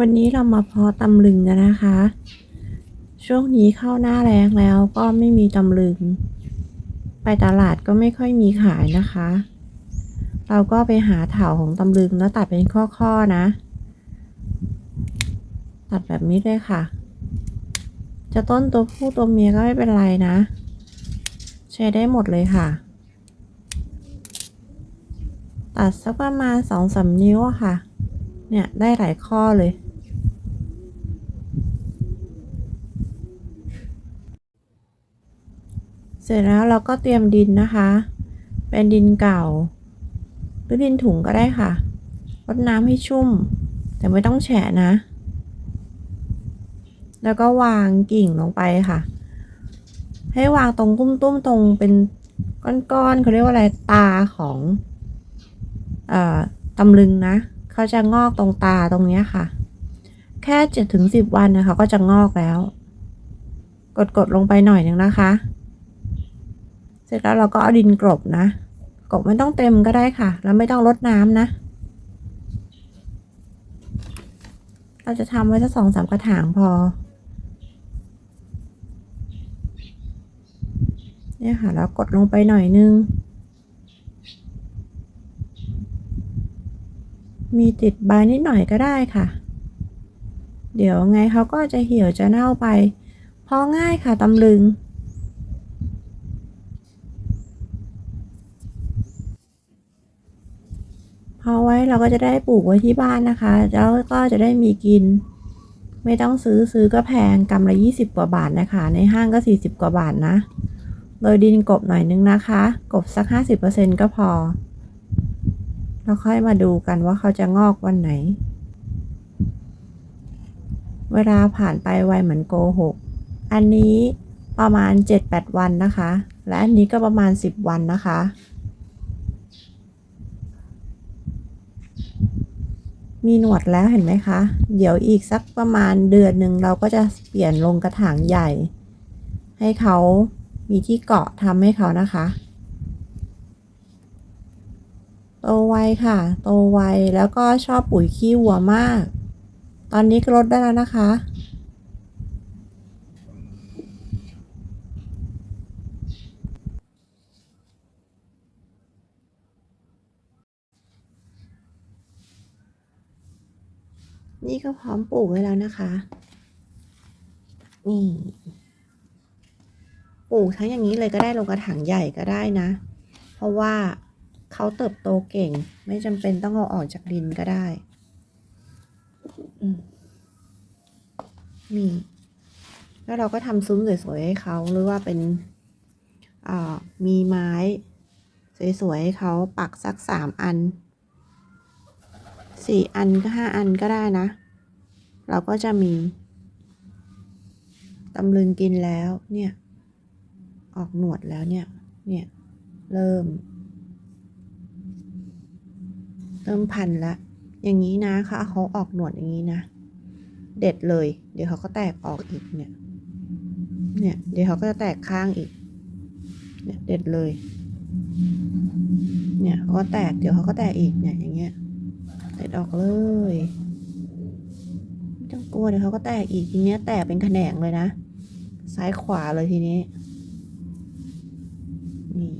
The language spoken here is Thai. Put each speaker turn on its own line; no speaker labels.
วันนี้เรามาเพาะตำลึงกันนะคะ ช่วงนี้เข้าหน้าแรงแล้วก็ไม่มีตำลึง ไปตลาดก็ไม่ค่อยมีขายนะคะ เราก็ไปหาเถาของตำลึงแล้วตัดเป็นข้อๆนะ ตัดแบบนี้เลยค่ะ จะต้นตัวผู้ตัวเมียก็ไม่เป็นไรนะ ใช้ได้หมดเลยค่ะ ตัดสักประมาณสองสามนิ้วค่ะเนี่ย ได้หลายข้อเลย เสร็จแล้วเราก็เตรียมดินนะคะ เป็นดินเก่า หรือดินถุงก็ได้ค่ะรดน้ำให้ชุ่ม แต่ไม่ต้องแฉะนะ แล้วก็วางกิ่งลงไปค่ะ ให้วางตรงตุ้มตุ้มๆตรงเป็นก้อนๆเขาเรียกว่าอะไรตาของเอ่อตำลึงนะ เขาจะงอกตรงตาตรงนี้ค่ะ แค่เจ็ดถึงสิบวันนะคะ ก็จะงอกแล้ว กดกดๆลงไปหน่อยนึงนะคะ เสร็จแล้วเราก็เอาดินกลบนะกลบไม่ต้องเต็มก็ได้ค่ะ แล้วไม่ต้องรดน้ำนะ เราจะทำไว้สักสองสามกระถางพอ เนี่ยค่ะ แล้วกดลงไปหน่อยนึง มีติดใบนิดหน่อยก็ได้ค่ะ เดี๋ยวไงเขาก็จะเหี่ยวจะเน่าไปเพอง่ายค่ะตำลึง พอาไว้เราก็จะได้ปลูกไว้ที่บ้านนะคะ แล้วก็จะได้มีกิน ไม่ต้องซื้อซื้อก็แพงกำละยี่สิบกว่าบาทนะคะ ในห้างก็สี่สิบกว่าบาทนะโรยดินกบหน่อยนึงนะคะ กบสักห้าสิบเปอร์เซ็นก็พอแล้วค่อยมาดูกันว่าเขาจะงอกวันไหน เวลาผ่านไปไวเหมือนโกหก อันนี้ประมาณ 7-8 วันนะคะ และอันนี้ก็ประมาณ 10 วันนะคะ มีหนวดแล้วเห็นไหมคะ เดี๋ยวอีกสักประมาณเดือนหนึ่งเราก็จะเปลี่ยนลงกระถางใหญ่ ให้เขามีที่เกาะทำให้เขานะคะ โตไวค่ะ โตไวแล้วก็ชอบปุ๋ยขี้วัวมาก ตอนนี้ลดได้แล้วนะคะ นี่ก็พร้อมปลูกไว้แล้วนะคะ นี่ ปลูกทั้งอย่างนี้เลยก็ได้ลงกระถางใหญ่ก็ได้นะ เพราะว่าเขาเติบโตเก่ง ไม่จำเป็นต้องเอาออกจากดินก็ได้มนี่ แล้วเราก็ทำซุ้มสวยๆให้เขาหรือว่าเป็นมีไม้ สวยๆให้เขาปักสักสามอัน สี่อันก็ห้าอันก็ได้นะ เราก็จะมีตำลึงกินแล้วเนี่ย ออกหนวดแล้วเนี่ย เนี่ย เริ่ม เริ่มพันละ อย่างนี้นะค่ะเขาออกหนวดอย่างนี้นะ เด็ดเลย เดี๋ยวเขาก็แตกออกอีกเนี่ย เนี่ย เดี๋ยวเขาก็จะแตกข้างอีก เนี่ยเด็ดเลย เนี่ยเขาก็แตก เดี๋ยวเขาก็แตกอีกเนี่ยอย่างเงี้ย แตกออกเลยไม่ต้องกลัวเดี๋ยวเขาก็แตกอีกทีเนี้ยแตกเป็นแขนงเลยนะ ซ้ายขวาเลยทีนี้ นี่